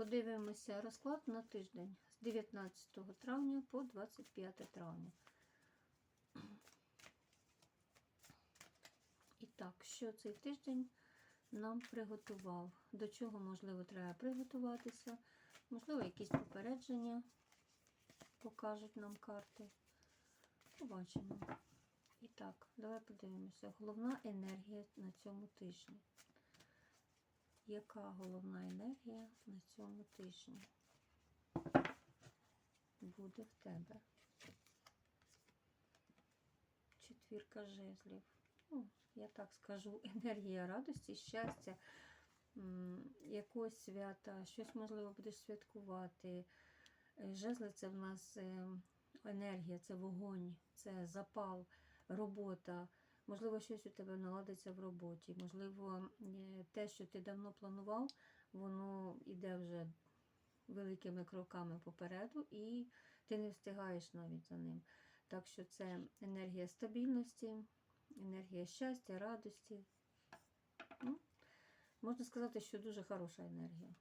Подивимося розклад на тиждень з 19 травня по 25 травня. І так, що цей тиждень нам приготував? До чого, можливо, треба приготуватися? Можливо, якісь попередження покажуть нам карти. Побачимо. І так, давай подивимося. Головна енергія на цьому тижні. Яка головна енергія на цьому тижні буде в тебе? Четвірка жезлів. Ну, я так скажу, енергія радості, щастя, якогось свята, щось можливо будеш святкувати. Е, Жезли це в нас е, енергія, це вогонь, це запал, робота. Можливо, щось у тебе наладиться в роботі. Можливо, е, те, що ти давно планував, воно йде вже великими кроками попереду, і ти не встигаєш навіть за ним. Так що це енергія стабільності, енергія щастя, радості. Ну, можна сказати, що дуже хороша енергія.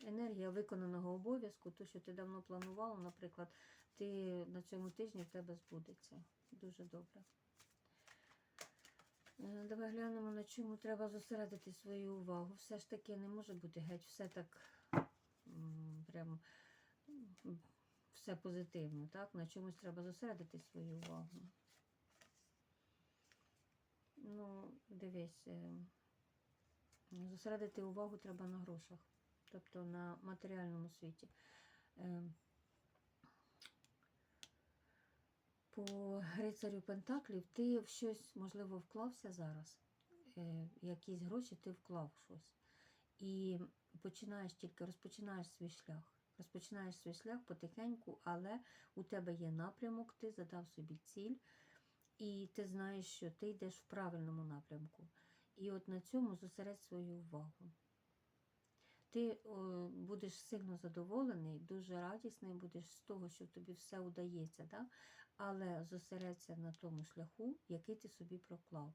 Енергія виконаного обов'язку, то, що ти давно планувала, наприклад, ти на цьому тижні в тебе збудеться. Дуже добре. Е, Давай глянемо, на чому треба зосередити свою увагу. Все ж таки не може бути геть все так прям все позитивно. Так? На чомусь треба зосередити свою увагу. Ну, дивись, е, зосередити увагу треба на грошах, тобто на матеріальному світі. Е, По грицарю Пентаклів ти в щось, можливо, вклався зараз. Е, Якісь гроші ти вклав щось. І починаєш тільки розпочинаєш свій шлях. Розпочинаєш свій шлях потихеньку, але у тебе є напрямок, ти задав собі ціль, і ти знаєш, що ти йдеш в правильному напрямку. І от на цьому зосередь свою увагу. Ти будеш сильно задоволений, дуже радісний будеш з того, що тобі все удається, да? але зосередься на тому шляху, який ти собі проклав.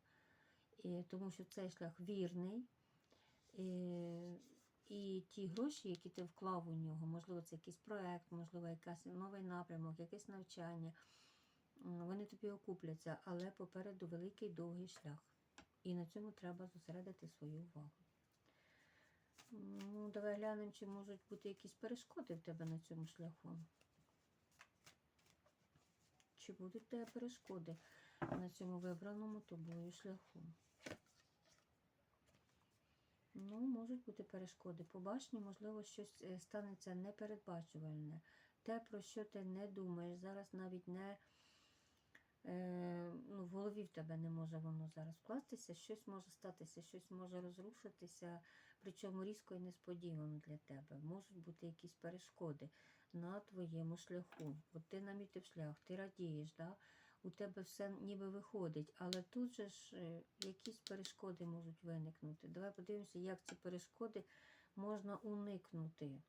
І, тому що цей шлях вірний. І, і ті гроші, які ти вклав у нього, можливо, це якийсь проект, можливо, якийсь новий напрямок, якесь навчання, вони тобі окупляться, але попереду великий довгий шлях. І на цьому треба зосередити свою увагу. Ну, давай глянемо, чи можуть бути якісь перешкоди в тебе на цьому шляху. Чи будуть тебе перешкоди на цьому вибраному тобою шляху? Ну, можуть бути перешкоди. По башні, можливо, щось е, станеться непередбачувальне. Те, про що ти не думаєш, зараз навіть не е, ну, в голові в тебе не може воно зараз вкластися, щось може статися, щось може розрушитися, причому різко і несподівано для тебе. Можуть бути якісь перешкоди на твоєму шляху. От ти намітив шлях, ти радієш, да? у тебе все ніби виходить, але тут же ж е, якісь перешкоди можуть виникнути. Давай подивимося, як ці перешкоди можна уникнути.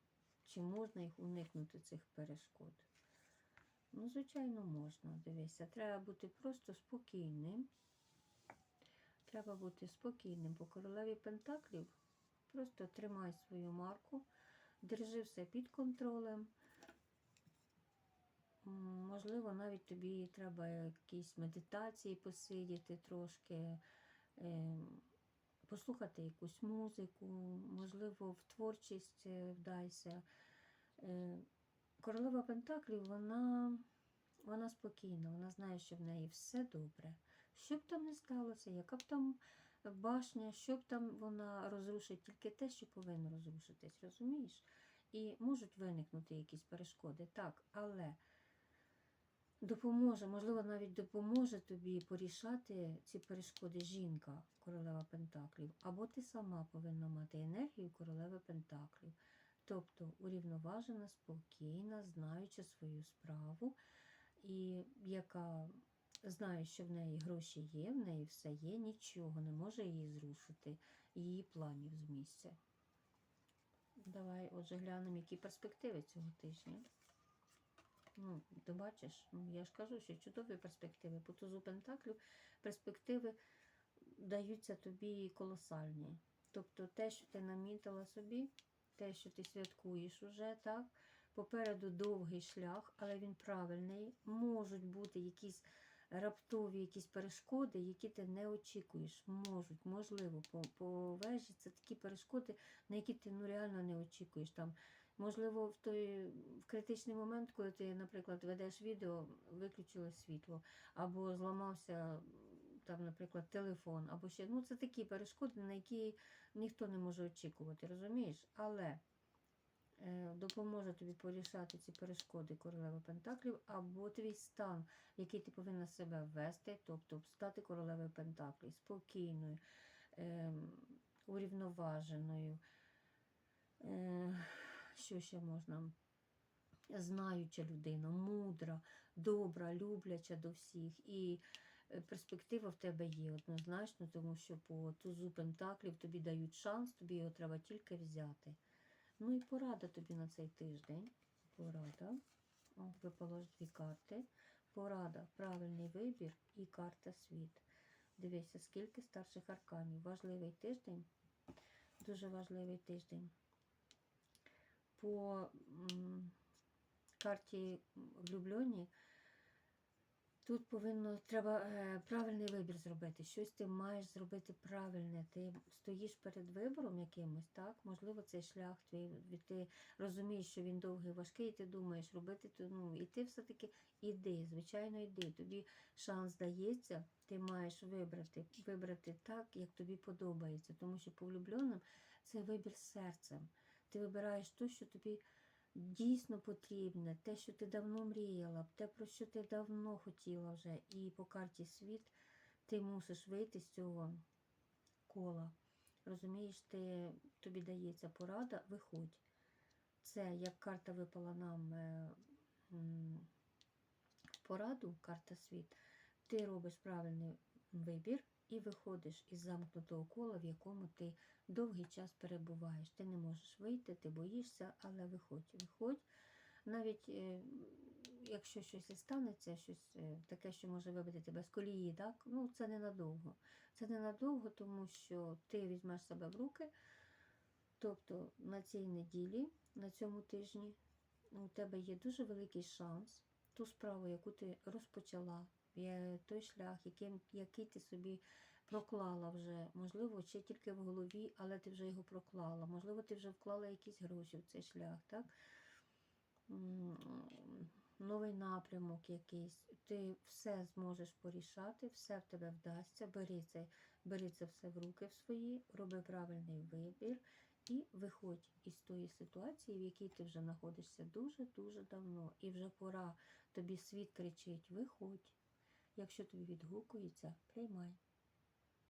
Чи можна їх уникнути, цих перешкод? Ну, звичайно, можна. Дивися, треба бути просто спокійним. Треба бути спокійним по королеві Пентаклів. Просто тримай свою марку, держи все під контролем. Можливо, навіть тобі треба якісь медитації посидіти трошки, е, послухати якусь музику, можливо, в творчість е, вдайся. Е, Королева Пентаклів, вона, вона спокійна, вона знає, що в неї все добре. Що б там не сталося, яка б там башня, що б там вона розрушить, тільки те, що повинно розрушитись, розумієш? І можуть виникнути якісь перешкоди, так, але допоможе, можливо, навіть допоможе тобі порішати ці перешкоди жінка, королева Пентаклів, або ти сама повинна мати енергію королеви Пентаклів. Тобто урівноважена, спокійна, знаючи свою справу, і яка знає, що в неї гроші є, в неї все є, нічого не може її зрушити, її планів з місця. Давай, отже, глянемо, які перспективи цього тижня. Ну, ти бачиш, ну, я ж кажу, що чудові перспективи. По тузу Пентаклів перспективи даються тобі колосальні. Тобто те, що ти намітила собі, те, що ти святкуєш уже, так? Попереду довгий шлях, але він правильний. Можуть бути якісь раптові якісь перешкоди, які ти не очікуєш. Можуть, можливо, по, по вежі це такі перешкоди, на які ти ну, реально не очікуєш. Там, можливо, в той в критичний момент, коли ти, наприклад, ведеш відео, виключилось світло, або зламався там, наприклад, телефон, або ще. Ну, це такі перешкоди, на які ніхто не може очікувати, розумієш? Але допоможе тобі порішати ці перешкоди королеви Пентаклів, або твій стан, який ти повинна себе ввести, тобто стати королевою Пентаклів, спокійною, е, урівноваженою. Е, що ще можна? Знаюча людина, мудра, добра, любляча до всіх. І е, перспектива в тебе є однозначно, тому що по тузу пентаклів тобі дають шанс, тобі його треба тільки взяти. Ну і порада тобі на цей тиждень. Порада. О, випало ж дві карти. Порада, правильний вибір і карта світ. Дивися, скільки старших арканів. Важливий тиждень. Дуже важливий тиждень. По м, карті влюблені Тут повинно треба е, правильний вибір зробити. Щось ти маєш зробити правильне. Ти стоїш перед вибором якимось, так? Можливо, цей шлях твій, ти розумієш, що він довгий, важкий, і ти думаєш, робити то, ну, і ти все-таки іди, звичайно, йди. Тобі шанс дається, ти маєш вибрати, вибрати так, як тобі подобається. Тому що по влюбленим це вибір серцем. Ти вибираєш те, що тобі дійсно потрібне, те, що ти давно мріяла, те, про що ти давно хотіла вже. І по карті світ ти мусиш вийти з цього кола. Розумієш, ти, тобі дається порада, виходь. Це як карта випала нам е, в пораду, карта світ. Ти робиш правильний вибір і виходиш із замкнутого кола, в якому ти довгий час перебуваєш. Ти не можеш вийти, ти боїшся, але виходь. Виходь. Навіть е, якщо щось станеться, щось е, таке, що може вибити тебе з колії, так? ну це ненадовго. Це ненадовго, тому що ти візьмеш себе в руки. Тобто на цій неділі, на цьому тижні, у тебе є дуже великий шанс ту справу, яку ти розпочала, той шлях, яким, який ти собі проклала вже, можливо, ще тільки в голові, але ти вже його проклала. Можливо, ти вже вклала якісь гроші в цей шлях, так? Новий напрямок якийсь. Ти все зможеш порішати, все в тебе вдасться. Бери це, бери це все в руки в свої, роби правильний вибір і виходь із тої ситуації, в якій ти вже знаходишся дуже-дуже давно. І вже пора тобі світ кричить: виходь. Якщо тобі відгукується, приймай.